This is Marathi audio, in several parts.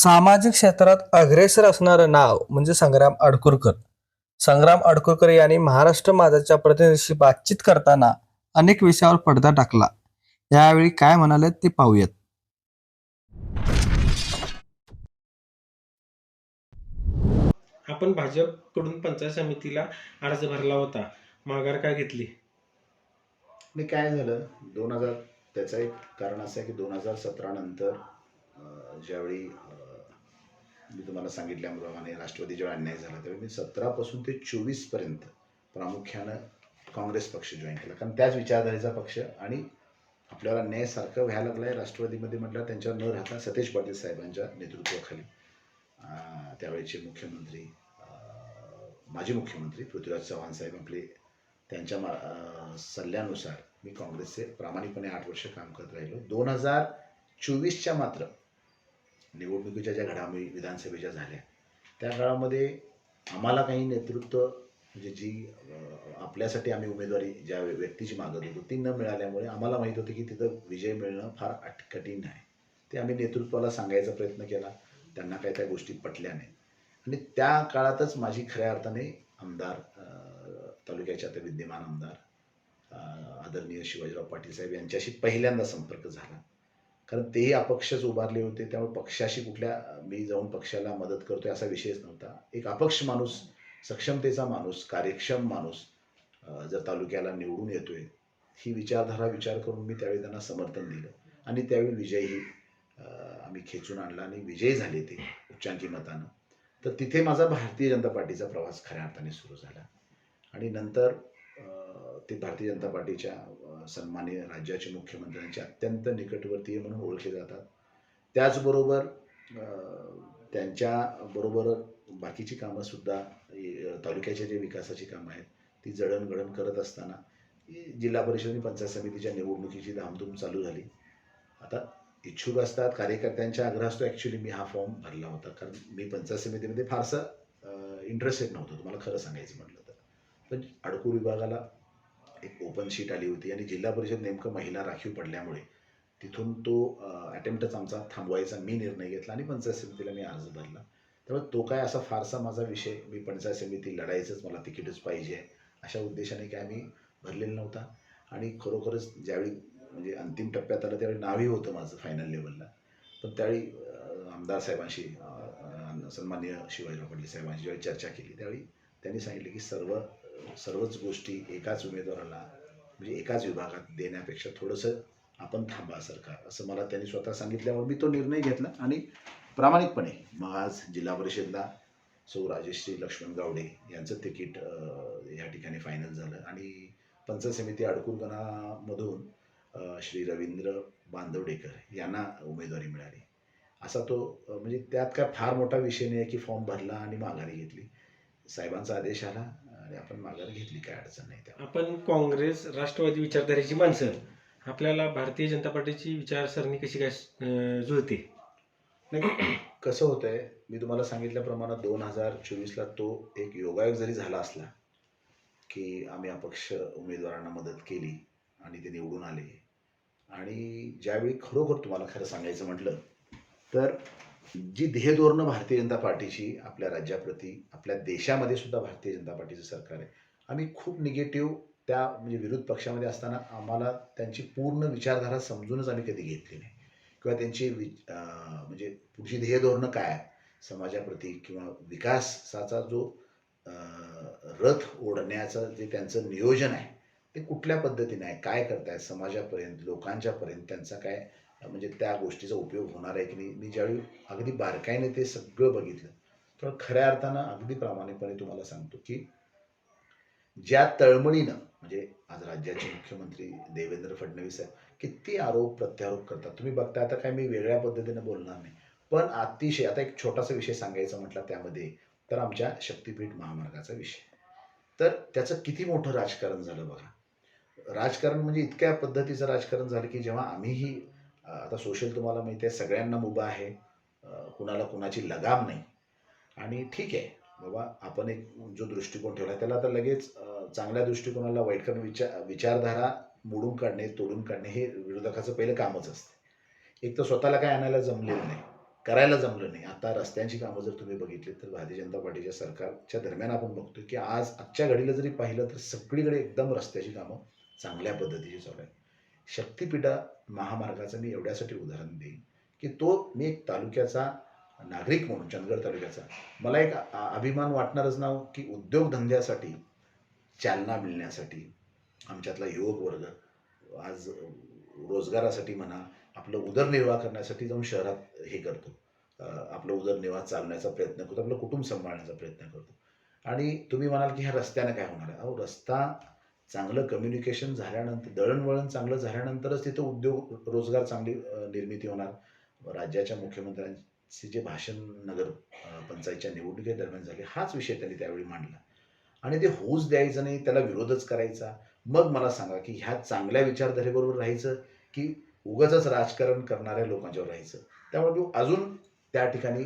सामाजिक क्षेत्रात अग्रेसर असणारं नाव म्हणजे संग्राम अडकुरकर. संग्राम अडकुरकर यांनी महाराष्ट्र माझाच्या प्रतिनिधीशी बातचीत करताना अनेक विषयावर पडदा टाकला. यावेळी काय म्हणाले ते पाहूयात. आपण भाजपकडून पंचायत समितीला अर्ज भरला होता. माघार का घेतली? आणि काय झालं? दोन हजार त्याचं एक कारण असं आहे की दोन हजार सतरा नंतर ज्यावेळी मी तुम्हाला सांगितल्याप्रमाणे राष्ट्रवादी जेव्हा अन्याय झाला त्यावेळी मी सतरापासून ते चोवीसपर्यंत प्रामुख्यानं काँग्रेस पक्ष जॉईन केला. कारण त्याच विचारधारेचा पक्ष आणि आपल्याला न्यायसारखं व्हायला लागलं आहे राष्ट्रवादीमध्ये म्हटलं त्यांच्यावर न राहता सतेज पाटील साहेबांच्या नेतृत्वाखाली त्यावेळेचे मुख्यमंत्री माजी मुख्यमंत्री पृथ्वीराज चव्हाण साहेब आपले त्यांच्या मा सल्ल्यानुसार मी काँग्रेसचे प्रामाणिकपणे आठ वर्ष काम करत राहिलो. दोन हजार चोवीसच्या मात्र निवडणुकीच्या ज्या घडामोडी विधानसभेच्या झाल्या त्या काळामध्ये आम्हाला काही नेतृत्व म्हणजे जी आपल्यासाठी आम्ही उमेदवारी ज्या व्यक्तीची मागत होतो ती न मिळाल्यामुळे आम्हाला माहीत होतं की तिथं विजय मिळणं फार अट कठीण आहे. ते आम्ही नेतृत्वाला सांगायचा प्रयत्न केला त्यांना काही त्या गोष्टी पटल्या नाही आणि त्या काळातच माझी खऱ्या अर्थाने आमदार तालुक्याच्या तालुक्याचे आता विद्यमान आमदार आदरणीय शिवाजीराव पाटील साहेब यांच्याशी पहिल्यांदा संपर्क झाला. कारण तेही अपक्षच उभारले होते त्यामुळे पक्षाशी कुठल्या मी जाऊन पक्षाला मदत करतोय असा विषयच नव्हता. एक अपक्ष माणूस सक्षमतेचा माणूस कार्यक्षम माणूस जर तालुक्याला निवडून येतोय ही विचारधारा विचार करून मी त्यावेळी त्यांना समर्थन दिलं. आणि त्यावेळी विजयही आम्ही खेचून आणला आणि विजयी झाले ते उच्चांकी मतानं. तर तिथे माझा भारतीय जनता पार्टीचा प्रवास खऱ्या अर्थाने सुरू झाला. आणि नंतर ते भारतीय जनता पार्टीच्या सन्मान्य राज्याचे मुख्यमंत्र्यांचे अत्यंत निकटवर्तीय म्हणून ओळखले जातात. त्याचबरोबर त्यांच्या त्यांच्याबरोबर बाकीची कामंसुद्धा तालुक्याच्या जे विकासाची कामं आहेत ती जडणघडण करत असताना जिल्हा परिषद आणि पंचायत समितीच्या निवडणुकीची धामधूम चालू झाली. आता इच्छुक असतात कार्यकर्त्यांच्या आग्रहास्तव ॲक्च्युली मी हा फॉर्म भरला होता. कारण मी पंचायत समितीमध्ये फारसं इंटरेस्टेड नव्हतो. तुम्हाला खरं सांगायचं म्हटलं तर. पण अडकू विभागाला एक ओपन शीट आली होती आणि जिल्हा परिषद नेमकं महिला राखीव पडल्यामुळे तिथून तो अटेम्प्टच आमचा थांबवायचा मी निर्णय घेतला आणि पंचायत समितीला मी अर्ज भरला. त्यामुळे तो काय असा फारसा माझा विषय मी पंचायत समिती लढायचंच मला तिकीटच पाहिजे आहे अशा उद्देशाने काय मी भरलेला नव्हता. आणि खरोखरच ज्यावेळी म्हणजे अंतिम टप्प्यात आलं त्यावेळी नावही होतं माझं फायनल लेवलला पण त्यावेळी आमदार साहेबांशी अं, सन्माननीय शिवाजीराव पाटील साहेबांशी ज्यावेळी चर्चा केली त्यावेळी त्यांनी सांगितले की सर्व सर्वच गोष्टी एकाच उमेदवाराला म्हणजे एकाच विभागात देण्यापेक्षा थोडंसं आपण थांबा सरकार असं मला त्यांनी स्वतः सांगितल्यामुळे मी तो निर्णय घेतला आणि प्रामाणिकपणे मग आज जिल्हा परिषदला सौ राजेश्री लक्ष्मण गावडे यांचं तिकीट या ठिकाणी फायनल झालं आणि पंचायत समिती अडकुरगणामधून श्री रवींद्र बांधवडेकर यांना उमेदवारी मिळाली. असा तो म्हणजे त्यात काय फार मोठा विषय नाही आहे की फॉर्म भरला आणि माघारी घेतली. साहेबांचा आदेश आला आणि आपण माघार घेतली काय अडचण नाही त्या आपण काँग्रेस राष्ट्रवादी विचारधारेची माणसं आपल्याला भारतीय जनता पार्टीची विचारसरणी कशी काय अं, जुळते? नाही कसं होतं आहे मी तुम्हाला सांगितल्याप्रमाणे दोन हजार चोवीसला तो एक योगायोग जरी झाला असला की आम्ही अपक्ष उमेदवारांना मदत केली आणि ते निवडून आले. आणि ज्यावेळी खरोखर तुम्हाला खरं सांगायचं म्हटलं तर जी ध्येयधोरणं भारतीय जनता पार्टीची आपल्या राज्याप्रती आपल्या देशामध्ये सुद्धा भारतीय जनता पार्टीचं सरकार आहे. आम्ही खूप निगेटिव्ह त्या म्हणजे विरोध पक्षामध्ये असताना आम्हाला त्यांची पूर्ण विचारधारा समजूनच आम्ही कधी घेतली नाही. किंवा त्यांची वि म्हणजे पुढची ध्येयधोरणं काय आहे समाजाप्रती किंवा विकासाचा जो रथ ओढण्याचं जे त्यांचं नियोजन आहे ते कुठल्या पद्धतीने आहे? काय करतायत? समाजापर्यंत लोकांच्यापर्यंत त्यांचा काय म्हणजे त्या गोष्टीचा उपयोग होणार आहे की नाही? मी ज्यावेळी अगदी बारकाईने ते सगळं बघितलं तर खऱ्या अर्थानं अगदी प्रामाणिकपणे तुम्हाला सांगतो की ज्या तळमळीनं म्हणजे आज राज्याचे मुख्यमंत्री देवेंद्र फडणवीस आहेत किती आरोप प्रत्यारोप करतात. तुम्ही बघता आता काय मी वेगळ्या पद्धतीने बोलणार नाही. पण अतिशय आता एक छोटासा विषय सांगायचा म्हटला त्यामध्ये तर आमच्या शक्तीपीठ महामार्गाचा विषय. तर त्याचं किती मोठं राजकारण झालं बघा. राजकारण म्हणजे इतक्या पद्धतीचं राजकारण झालं की जेव्हा आम्हीही आता सोशल तुम्हाला माहिती आहे सगळ्यांना मुभा आहे. कुणाला कुणाची लगाम नाही. आणि ठीक आहे बाबा आपण एक जो दृष्टिकोन ठेवला त्याला आता लगेच चांगल्या दृष्टिकोनाला वाईट करणं विचार विचारधारा मोडून काढणे तोडून काढणे हे विरोधकाचं पहिलं कामच असते. एक तर स्वतःला काय आणायला जमलेलं नाही करायला जमलं नाही. आता रस्त्यांची कामं जर तुम्ही बघितली तर भारतीय जनता पार्टीच्या सरकारच्या दरम्यान आपण बघतो की आज आजच्या घडीला जरी पाहिलं तर सगळीकडे एकदम रस्त्याची कामं चांगल्या पद्धतीची चालू आहे शक्तिपीठा महामार्गाचं मी एवढ्यासाठी उदाहरण देईन की तो मी एक तालुक्याचा नागरिक म्हणून चंदगड तालुक्याचा मला एक अभिमान वाटणारच नाव की उद्योगधंद्यासाठी चालना मिळण्यासाठी आमच्यातला युवक वर्ग आज रोजगारासाठी म्हणा आपलं उदरनिर्वाह करण्यासाठी जाऊन शहरात हे करतो. आपलं उदरनिर्वाह चालण्याचा प्रयत्न करतो आपलं कुटुंब सांभाळण्याचा प्रयत्न करतो. आणि तुम्ही म्हणाल की ह्या रस्त्यानं काय होणार आहे? अहो रस्ता चांगलं कम्युनिकेशन झाल्यानंतर दळणवळण चांगलं झाल्यानंतरच तिथं उद्योग रोजगार चांगली निर्मिती होणार. राज्याच्या मुख्यमंत्र्यांचे जे भाषण नगर पंचायतच्या निवडणुकीदरम्यान झाले हाच विषय त्यांनी त्यावेळी मांडला. आणि ते होऊच द्यायचं नाही त्याला विरोधच करायचा. मग मला सांगा की ह्या चांगल्या विचारधारेबरोबर राहायचं की उगाच राजकारण करणाऱ्या लोकांच्यावर राहायचं? त्यामुळे मी अजून त्या ठिकाणी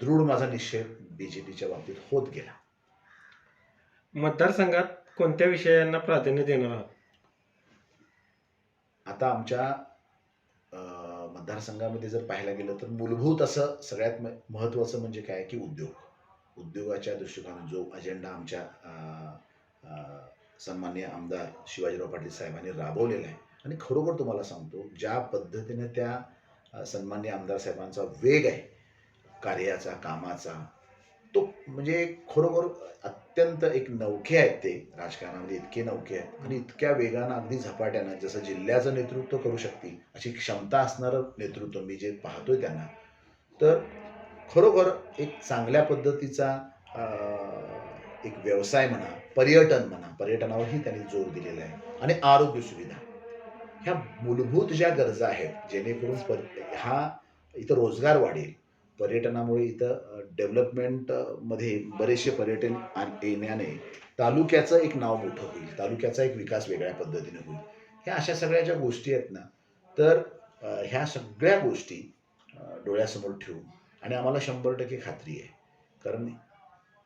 दृढ माझा निश्चय बी जे पीच्या बाबतीत होत गेला. मतदारसंघात कोणत्या विषयांना प्राधान्य देणार आहात? आता आमच्या मतदारसंघामध्ये जर पाहायला गेलं तर मूलभूत असं सगळ्यात महत्वाचं महत्त्वाचं म्हणजे काय की उद्योग. उद्योगाच्या दृष्टिकोनातून जो अजेंडा आमच्या अं, सन्मान्य आमदार शिवाजीराव पाटील साहेबांनी राबवलेला आहे. आणि खरोखर तुम्हाला सांगतो ज्या पद्धतीने त्या सन्मान्य आमदार साहेबांचा वेग आहे कार्याचा कामाचा तो म्हणजे खरोखर अत्यंत एक नौखे आहेत ते. राजकारणामध्ये इतके नौखे आहेत आणि इतक्या वेगानं अगदी झपाट्यानं जसं जिल्ह्याचं नेतृत्व करू शकतील अशी क्षमता असणारं नेतृत्व मी जे पाहतोय त्यांना. तर खरोखर एक चांगल्या पद्धतीचा एक व्यवसाय म्हणा पर्यटन म्हणा पर्यटनावरही त्यांनी जोर दिलेला आहे. आणि आरोग्य सुविधा. ह्या मूलभूत ज्या गरजा आहेत जेणेकरून पर हा इथं रोजगार वाढेल पर्यटनामुळे इथं डेव्हलपमेंटमध्ये बरेचसे पर्यटन येण्याने तालुक्याचं एक नाव मोठं होईल. तालुक्याचा एक विकास वेगळ्या पद्धतीने होईल. ह्या अशा सगळ्या ज्या गोष्टी आहेत ना तर ह्या सगळ्या गोष्टी डोळ्यासमोर ठेवून आणि आम्हाला शंभर टक्के खात्री आहे. कारण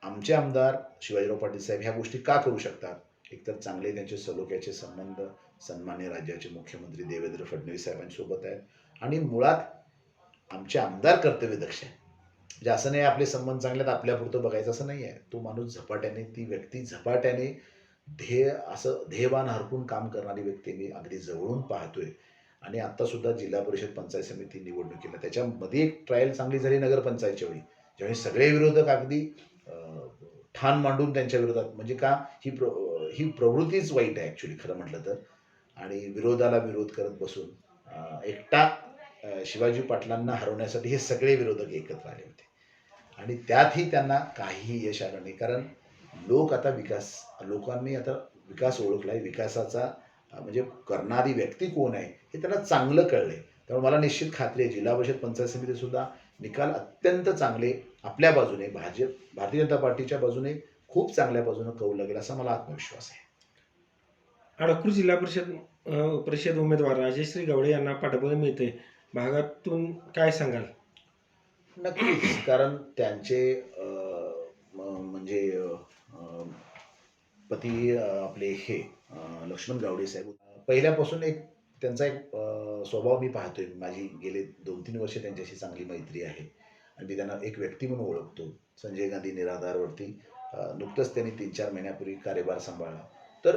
आमचे आमदार शिवाजीराव पाटील साहेब ह्या गोष्टी का करू शकतात? एकतर चांगले त्यांचे सलोख्याचे संबंध सन्मान्य राज्याचे मुख्यमंत्री देवेंद्र फडणवीस साहेबांसोबत आहेत. आणि मुळात आमचे आमदार कर्तव्यदक्ष आहे. म्हणजे असं नाही आपले संबंध चांगले आहेत आपल्यापुरतं बघायचं असं नाही आहे. तो माणूस झपाट्याने ती व्यक्ती झपाट्याने ध्येय असं ध्येयवान हरपून काम करणारी व्यक्ती मी अगदी जवळून पाहतोय. आणि आता सुद्धा जिल्हा परिषद पंचायत समिती निवडणुकीला त्याच्यामध्ये एक ट्रायल चांगली झाली नगरपंचायतच्या वेळी ज्यावेळी सगळे विरोधक अगदी ठाण मांडून त्यांच्या विरोधात म्हणजे का ही प्र ही प्रवृत्तीच वाईट आहे ॲक्च्युली खरं म्हटलं तर. आणि विरोधाला विरोध करत बसून एकटा शिवाजी पाटलांना हरवण्यासाठी हे सगळे विरोधक एकत्र आले होते. आणि त्यातही त्यांना काहीही यश आलं नाही. कारण लोक आता विकास लोकांनी आता विकास ओळखलाय. विकासाचा म्हणजे करणारी व्यक्ती कोण आहे हे त्यांना चांगलं कळलंय. त्यामुळे मला निश्चित खात्री आहे जिल्हा परिषद पंचायत समिती सुद्धा निकाल अत्यंत चांगले आपल्या बाजूने भाजप भारतीय जनता पार्टीच्या बाजूने खूप चांगल्या बाजूने कौल लागेल असा मला आत्मविश्वास आहे. अडकूर जिल्हा परिषद परिषद उमेदवार राजेश्री गवडे यांना पाठबळ मिळते भागातून काय सांगाल? नक्कीच कारण त्यांचे म्हणजे पती आपले हे लक्ष्मण गावडे साहेब पहिल्यापासून एक त्यांचा एक स्वभाव मी पाहतोय. माझी गेले दोन तीन वर्ष त्यांच्याशी चांगली मैत्री आहे. आणि मी त्यांना एक व्यक्ती म्हणून ओळखतो. संजय गांधी निराधारवरती नुकतंच त्यांनी तीन चार महिन्यापूर्वी कार्यभार सांभाळला. तर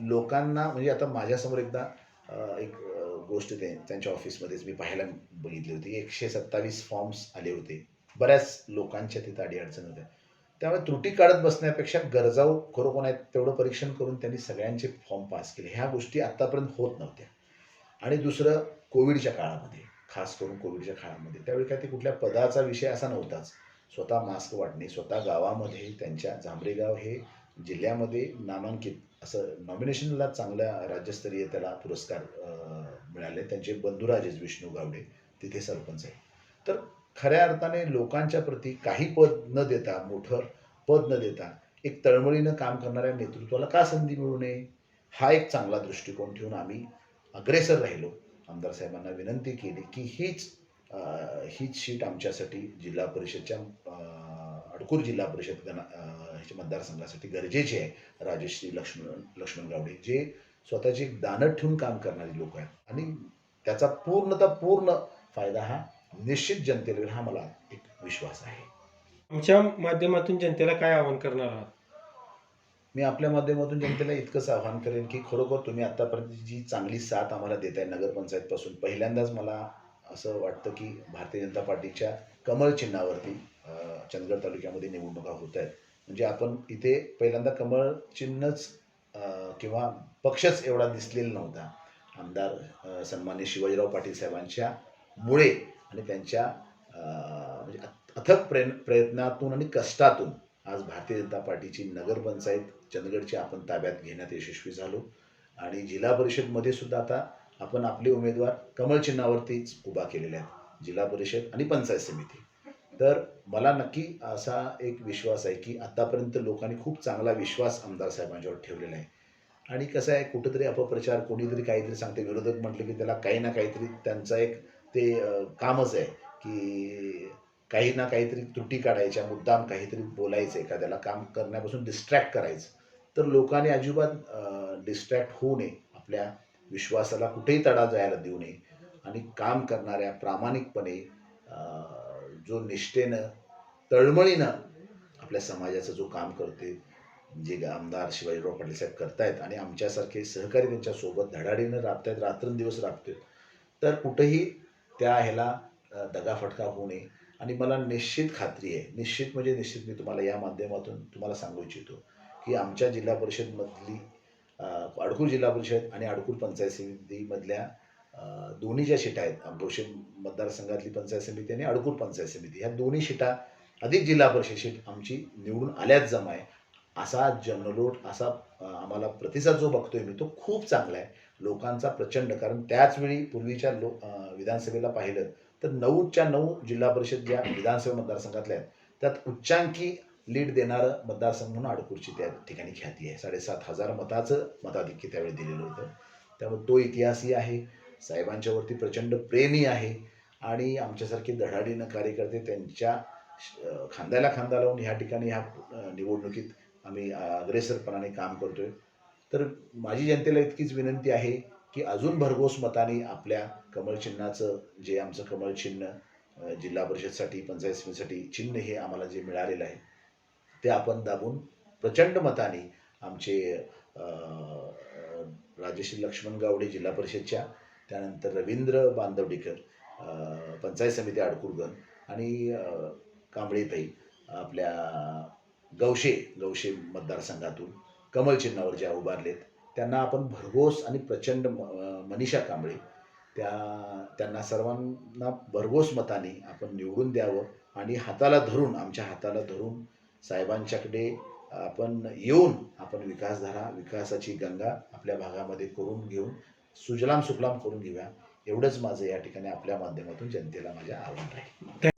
लोकांना म्हणजे आता माझ्यासमोर एकदा एक गोष्ट ते त्यांच्या ऑफिसमध्येच मी पाहायला बघितली होती. एकशे सत्तावीस फॉर्म्स आले होते. बऱ्याच लोकांच्या तिथं अडीअडचण होत्या. त्यामुळे त्रुटी काढत बसण्यापेक्षा गरजाऊ खरोखर आहेत तेवढं परीक्षण करून त्यांनी सगळ्यांचे फॉर्म पास केले. ह्या गोष्टी आत्तापर्यंत होत नव्हत्या. आणि दुसरं कोविडच्या काळामध्ये खास करून कोविडच्या काळामध्ये. त्यावेळी काय ते कुठल्या पदाचा विषय असा नव्हताच. स्वतः मास्क वाटणे स्वतः गावामध्ये त्यांच्या जांभरेगाव हे जिल्ह्यामध्ये नामांकित असं नॉमिनेशनला चांगल्या राज्यस्तरीय त्याला पुरस्कार मिळाले. त्यांचे बंधुराजेच विष्णू गावडे तिथे सरपंच आहे तर खऱ्या अर्थाने लोकांच्या प्रती काही पद न देता मोठं पद न देता एक तळमळीनं काम करणाऱ्या नेतृत्वाला का संधी मिळू नये? हा एक चांगला दृष्टिकोन ठेवून आम्ही अग्रेसर राहिलो. आमदार साहेबांना विनंती केली की हीच हीच शीट आमच्यासाठी जिल्हा परिषदच्या अडकूर जिल्हा परिषद गण ह्याच्या मतदारसंघासाठी गरजेची आहे राजश्री लक्ष्मण लक्ष्मण गावडे जे स्वतःची एक दानत ठेवून काम करणारी लोक आहेत. आणि त्याचा पूर्णतः पूर्ण फायदा हा निश्चित जनतेला हा मला एक विश्वास आहे. आमच्या माध्यमातून जनतेला काय आवाहन करणार आहात? मी आपल्या माध्यमातून जनतेला इतकंच आवाहन करेन की खरोखर तुम्ही आतापर्यंत जी चांगली साथ आम्हाला देत आहे नगरपंचायतपासून पहिल्यांदाच मला असं वाटतं की भारतीय जनता पार्टीच्या कमळ चिन्हावरती चंदगड तालुक्यामध्ये निवडणुका होत आहेत. म्हणजे आपण इथे पहिल्यांदा कमळ चिन्हच किंवा पक्षच एवढा दिसलेला नव्हता. आमदार सन्मान्य शिवाजीराव पाटील साहेबांच्या मुळे आणि त्यांच्या म्हणजे अथक प्रे प्रयत्नातून आणि कष्टातून आज भारतीय जनता पार्टीची नगरपंचायत चंदगडची आपण ताब्यात घेण्यात यशस्वी झालो. आणि जिल्हा परिषदमध्ये सुद्धा आता आपण आपले उमेदवार कमळ चिन्हावरतीच उभा केलेले आहेत. जिल्हा परिषद आणि पंचायत समिती. तर मला नक्की असा एक विश्वास आहे की आतापर्यंत लोकांनी खूप चांगला विश्वास आमदार साहेबांच्यावर ठेवलेला आहे. आणि कसं आहे कुठंतरी अपप्रचार कोणीतरी काहीतरी सांगते. विरोधक म्हटलं की त्याला काही ना काहीतरी त्यांचा एक ते कामच आहे की काही ना काहीतरी त्रुटी काढायच्या मुद्दाम काहीतरी बोलायचं एखाद्याला काम करण्यापासून डिस्ट्रॅक्ट करायचं. तर लोकांनी अजिबात डिस्ट्रॅक्ट होऊ नये. आपल्या विश्वासाला कुठेही तडा जायला देऊ नये. आणि काम करणाऱ्या प्रामाणिकपणे जो निष्ठेनं तळमळीनं आपल्या समाजाचं जो काम करते जे आमदार शिवाजीराव पाटील साहेब करतायत आणि आमच्यासारखे सहकारी त्यांच्यासोबत धडाडीनं राबतायत रात्रंदिवस राबतात तर कुठंही त्या ह्याला दगाफटका होऊ नये. आणि मला निश्चित खात्री आहे निश्चित म्हणजे निश्चित मी तुम्हाला या माध्यमातून तुम्हाला सांगू इच्छितो की आमच्या जिल्हा परिषदमधली अडकूर जिल्हा परिषद आणि अडकूर पंचायत समितीमधल्या दोन्ही ज्या शिटा आहेत अमरोशी मतदारसंघातली पंचायत समिती आणि अडकूर पंचायत समिती ह्या दोन्ही शिटा अधिक जिल्हा परिषद शीट आमची निवडून आल्याच जमा आहे. असा जनलोट असा आम्हाला प्रतिसाद जो बघतोय मी तो खूप चांगला आहे. लोकांचा प्रचंड कारण त्याच वेळी पूर्वीच्या लो विधानसभेला पाहिलं तर नऊच्या नऊ जिल्हा परिषद ज्या विधानसभा मतदारसंघातल्या आहेत त्यात उच्चांकी लीड देणारं मतदारसंघ म्हणून अडकूरची त्या ठिकाणी ख्याती आहे. साडेसात हजार मताचं मताधिक्य त्यावेळी दिलेलं होतं. त्यामुळे तो इतिहासही आहे. साहेबांच्यावरती प्रचंड प्रेमी आहे आणि आमच्यासारखे धडाडीनं कार्यकर्ते त्यांच्या खांद्याला खांदा लावून ह्या ठिकाणी ह्या निवडणुकीत आम्ही अग्रेसरपणाने काम करतोय. तर माझी जनतेला इतकीच विनंती आहे की अजून भरघोस मताने आपल्या कमळचिन्हाचं जे आमचं कमळचिन्ह जिल्हा परिषदसाठी पंचायत समितीसाठी चिन्ह हे आम्हाला जे मिळालेलं आहे ते आपण दाबून प्रचंड मताने आमचे राजेश्री राजश्री लक्ष्मण गावडे जिल्हा परिषदच्या त्यानंतर रवींद्र बांदवडीकर पंचायत समिती अडकुरगण आणि कांबळेताई आपल्या गवशे गवशे मतदारसंघातून कमल चिन्हावर ज्या उभारलेत त्यांना आपण भरघोस आणि प्रचंड म- मनीषा कांबळे त्या त्यांना सर्वांना भरघोस मताने आपण निवडून द्यावं आणि हाताला धरून आमच्या हाताला धरून साहेबांच्याकडे आपण येऊन आपण विकासधारा विकासाची गंगा आपल्या भागामध्ये करून घेऊन सुजलाम सुफलाम करून घेऊया. एवढंच माझं या ठिकाणी आपल्या माध्यमातून जनतेला माझ्या आव्हान राहील.